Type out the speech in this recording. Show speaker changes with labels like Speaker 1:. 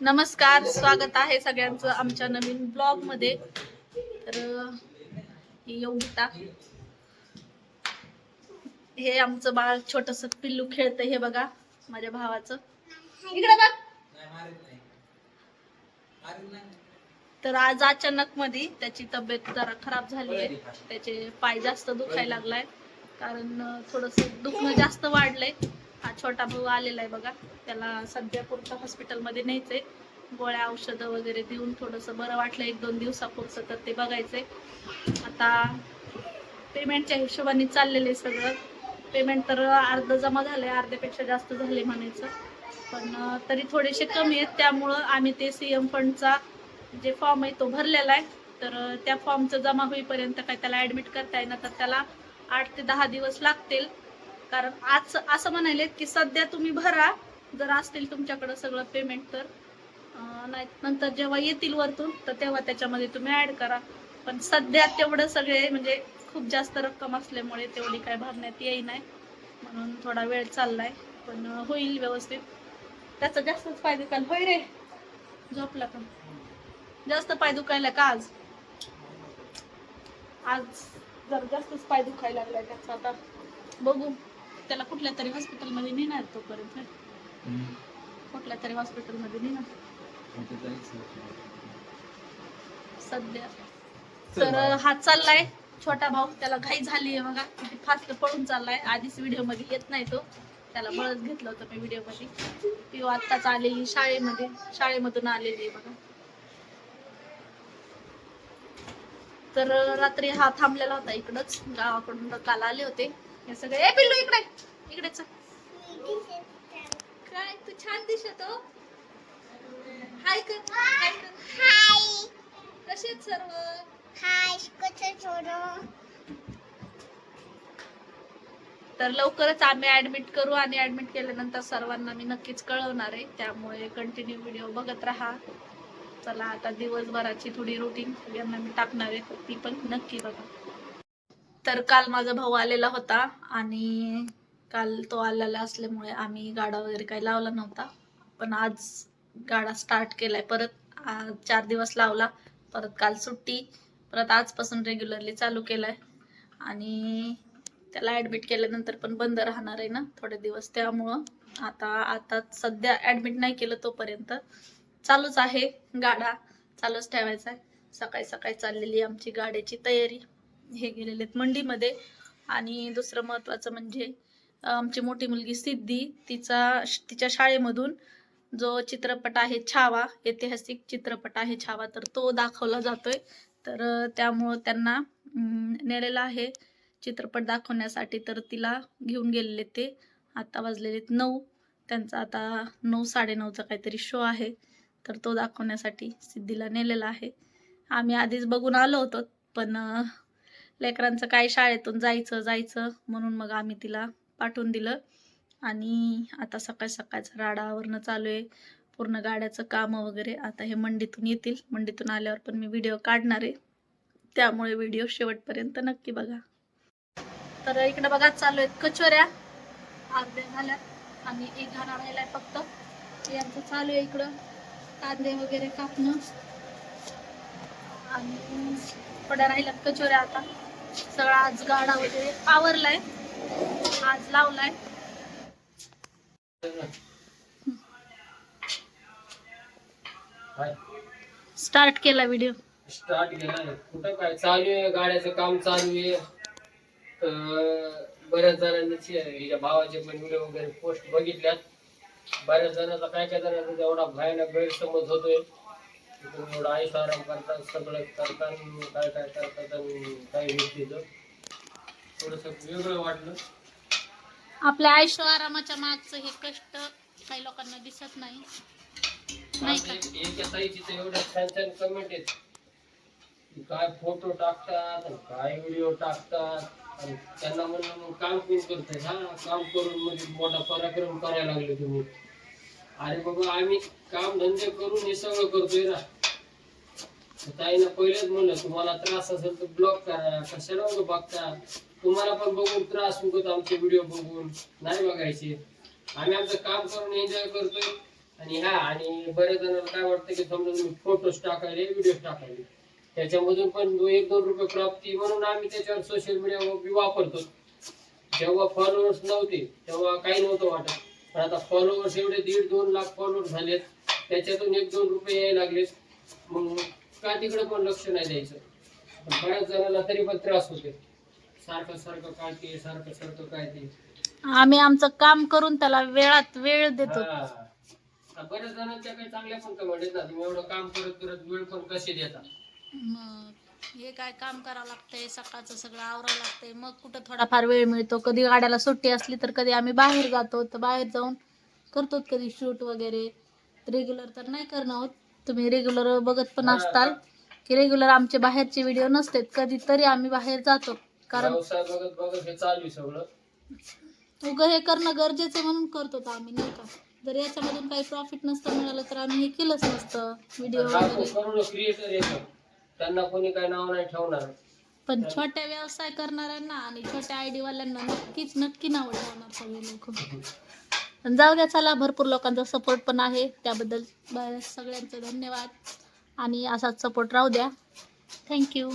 Speaker 1: नमस्कार स्वागत आहे सगळ्यांचं आमच्या नवीन ब्लॉगमध्ये तर अं, ही योगिता हे आमचं बाळ छोटस पिल्लू खेळतंय हे बघा माझ्या भावाचं. इकडे बघ. तर आज अचानक मध्ये त्याची तब्येत जरा खराब झाली आहे त्याचे पाय जास्त दुखायला लागलाय कारण थोडस दुखणं जास्त वाढलंय. हा छोटा भाऊ आलेला आहे बघा. त्याला सध्या पुरतं हॉस्पिटलमध्ये न्यायचंय. गोळ्या औषधं वगैरे देऊन थोडंसं बरं वाटलं एक दोन दिवसापुरचं तर ते बघायचंय. आता पेमेंटच्या हिशोबाने चाललेलं आहे सगळं. पेमेंट तर अर्ध जमा झालं आहे अर्ध्यापेक्षा जास्त झाले म्हणायचं. पण तरी थोडेसे कमी आहेत. त्यामुळं आम्ही ते सी एम फंडचा जे फॉर्म आहे तो भरलेला आहे. तर त्या फॉर्मचं जमा होईपर्यंत काय त्याला ॲडमिट करता येणार तर त्याला आठ ते दहा दिवस लागतील. कारण आज असं म्हणाले की सध्या तुम्ही भरा जर असतील तुमच्याकडं सगळं पेमेंट तर. नाही नंतर जेव्हा येतील वरतून तर तेव्हा त्याच्यामध्ये तुम्ही ऍड करा. पण सध्या तेवढं सगळे म्हणजे खूप जास्त रक्कम असल्यामुळे तेवढी काय भरण्यात येई नाही. म्हणून थोडा वेळ चाललाय पण होईल व्यवस्थित. त्याचा जास्तच पाय दुखायला होय रे झोपला पण जास्त पाय दुखायला का आज? आज जर जास्तच पाय दुखायला लागलाय त्याचा आता. बघू. त्याला कुठल्या तरी हॉस्पिटलमध्ये नेणार तोपर्यंत. कुठल्या तरी हॉस्पिटलमध्ये नेणार. सध्या. तर हा चाललाय. छोटा भाऊ त्याला घाई झाली आहे बघा. किती फास्ट पळून चाललाय. आधीच व्हिडिओमध्ये येत नाही तो. त्याला बळच घेतलं होतं मी व्हिडिओमध्ये. ती आत्ताच आलेली शाळेमध्ये. शाळेमधून आलेली आहे बघा. तर रात्री हा थांबलेला होता इकडच. गावाकडून काल आले होते. हे सगळे. ए पिल्लू इकडे. इकडे चल. काय तू छान दिसतो हो. हाय कर. हाय कर.
Speaker 2: हाय
Speaker 1: कसे आहेत सर्व?
Speaker 2: हाय कसं छोडो
Speaker 1: तर लवकरच आम्ही ऍडमिट करू आणि ऍडमिट केल्यानंतर सर्वांना मी नक्कीच कळवणार आहे. त्यामुळे कंटिन्यू व्हिडिओ बघत राहा. चला आता दिवसभराची थोडी रुटीन सगळ्यांना मी टाकणार आहे. ती पण नक्की बघा. तर काल माझा भाऊ आलेला होता आणि काल तो आलेला असल्यामुळे आम्ही गाडा वगैरे काही लावला नव्हता. पण आज गाडा स्टार्ट केलाय. परत आज चार दिवस लावला. परत काल सुट्टी. परत आजपासून रेग्युलरली चालू केलाय. आणि त्याला ऍडमिट केल्यानंतर पण बंद राहणार आहे ना थोडे दिवस. त्यामुळं आता आता सध्या ऍडमिट नाही केलं तोपर्यंत चालूच आहे गाडा. चालूच ठेवायचा आहे सकाळी सकाळी चाललेली आमची गाड्याची तयारी. हे गेलेले आहेत मंडीमध्ये. आणि दुसरं महत्त्वाचं म्हणजे आमची मोठी मुलगी सिद्धी तिचा तिच्या शाळेमधून जो चित्रपट आहे छावा ऐतिहासिक चित्रपट आहे छावा तर तो दाखवला जातोय. तर त्यामुळं त्यांना नेलेला आहे चित्रपट दाखवण्यासाठी. तर तिला घेऊन गेलेले ते. आता वाजलेले आहेत नऊ. त्यांचा आता नऊ साडेनऊचा काहीतरी शो आहे. तर तो दाखवण्यासाठी सिद्धीला नेलेला आहे. आम्ही आधीच बघून आलो होतो पण लेकरांचं काय शाळेतून जायचं जायचं म्हणून मग आम्ही तिला पाठवून दिलं. आणि आता सकाळ सकाळचं राडावरनं चालू आहे. पूर्ण गाड्याचं कामं वगैरे आता हे मंडीतून येतील. मंडीतून आल्यावर पण मी व्हिडिओ काढणार आहे. त्यामुळे व्हिडिओ शेवटपर्यंत नक्की बघा. तर इकडे बघा चालू आहेत कचोऱ्या. अर्ध्या झाल्या आणि एक घाणा आहे फक्त. यांचं चालू आहे इकडं. कांदे वगैरे कापणं. आणि थोड्या राहिल्यात कचोऱ्या आता. सगळा आज गाडा वगैरे आवरलाय. आज लावलाय. स्टार्ट केला व्हिडिओ
Speaker 3: स्टार्ट केला. कुठं काय चालू आहे? गाड्याचं काम चालू आहे. बऱ्याच जणांनी हिच्या भावाचे पण व्हिडिओ वगैरे पोस्ट बघितल्यात. बऱ्याच जणांचा काय काय जणांचा एवढा भयानक गैरसमज होतोय. एवढा आराम करतात सगळं करतात काय काय करतात आणि काय तिथं थोडस वेगळं वाटलं
Speaker 1: आपल्या आयुष्य आरामाच्या मागचं हे कष्ट काही लोकांना दिसत नाही. नाही का?
Speaker 3: आपल्या एका ताईची तर एवढ्या छान छान कमेंट आहेत की काय फोटो टाकतात आणि काय व्हिडिओ टाकतात आणि त्यांना म्हणलं मग काम कोण करतंय हा काम करून म्हणजे मोठा पराक्रम करायला लागले तुम्ही. अरे बाबा आम्ही काम धंदे करून हे सगळं करतोय ना. ताईनं पहिलेच म्हणलं तुम्हाला त्रास असेल तर ब्लॉक करा. कशाला उगं बघता? तुम्हाला पण बघून त्रास उगत आमचे व्हिडिओ बघून. नाही बघायचे. आम्ही आमचं काम करून एन्जॉय करतोय. आणि हा आणि बऱ्याच जणांना काय वाटतं की समजा तुम्ही फोटोज टाकायले व्हिडिओ टाकायले. त्याच्यामधून पण एक दोन रुपये प्राप्ती म्हणून आम्ही त्याच्यावर सोशल मीडिया वापरतो जेव्हा फॉलोअर्स नव्हते तेव्हा काही नव्हतं वाटत. पण आता फॉलोअर्स एवढे दीड दोन लाख फॉलोअर झालेत. त्याच्यातून एक दोन रुपये यायला लागलेत. मग का तिकडे पण लक्ष नाही द्यायचं? पण बऱ्याच जणांना तरी पण त्रास होते सारखं सारखं काय ते सारखं सारखं काय ते.
Speaker 1: आम्ही आमचं काम करून त्याला वेळात वेळ देतो.
Speaker 3: हा. आता बऱ्याच जणांच्या काही चांगल्या पण कमेंट येतात. तुम्ही एवढं काम करत करत वेळ पण कसे देता
Speaker 1: मग हे काय काम करावं लागतंय? सकाळचं सगळं आवरावं लागतंय. मग कुठं थोडाफार वेळ मिळतो? कधी गाड्याला सुट्टी असली तर कधी आम्ही बाहेर जातो. तर बाहेर जाऊन करतो कधी शूट वगैरे. रेग्युलर तर नाही करणं होत. तुम्ही रेग्युलर बघत पण. असताल की रेग्युलर आमचे बाहेरचे व्हिडिओ नसतात. कधीतरी आम्ही बाहेर जातो. कारण
Speaker 3: व्यवसाय बघत बघत हे चालू आहे सगळं.
Speaker 1: उगं हे करणं गरजेचं आहे म्हणून करतो आम्ही नाही का? जर याच्यामधून काही प्रॉफिट नसतं मिळालं तर आम्ही हे केलंच नसतं. व्हिडिओ वगैरे.
Speaker 3: क्रिएटर त्यांना कोणी काही नाव नाही ठेवणार.
Speaker 1: पण छोट्या व्यवसाय करणाऱ्यांना आणि छोट्या आयडी वाल्यांना नक्कीच नक्की नाव ठेवणार सगळे लोक. पण जाऊ द्या चला भरपूर लोकांचा सपोर्ट पण आहे. त्याबद्दल सगळ्यांचं धन्यवाद. आणि असाच सपोर्ट राहू द्या. थँक्यू